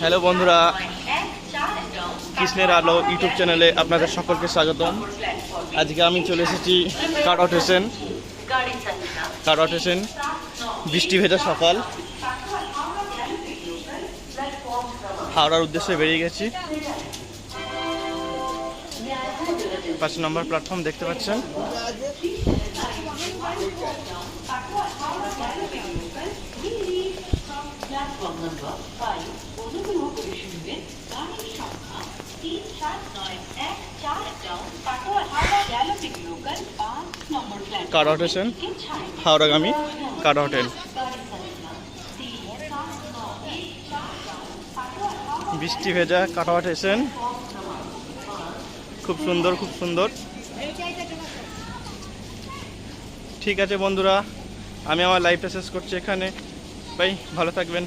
Hello বন্ধুরা। কৃষ্ণের আলো ইউটিউব চ্যানেলে আপনাদের সকলকে স্বাগতম। আজকে আমি চলে এসেছি কাট সংখ্যা কাট স্টেশন বৃষ্টি ভেজা সকাল। হাওড়ার উদ্দেশ্যে বেরিয়ে গেছি। পাঁচ নম্বর প্ল্যাটফর্ম দেখতে পাচ্ছেন। নাম্বার ফাইভ অনুগ্রহ করে শুনবেন। গাড়ির সংখ্যা তিন সাত নয় এক চার নং কাটোয়া হাওড়া গ্যালাপিক লোকাল পাঁচ নম্বর স্টেশন হাওড়াগামী। কাটোয়া হাওড়া বৃষ্টি ভেজা কাট আউট স্টেশন খুব সুন্দর খুব সুন্দর। ঠিক আছে বন্ধুরা আমি আমার লাইফটা শেষ করছি এখানে। ভাই ভালো থাকবেন।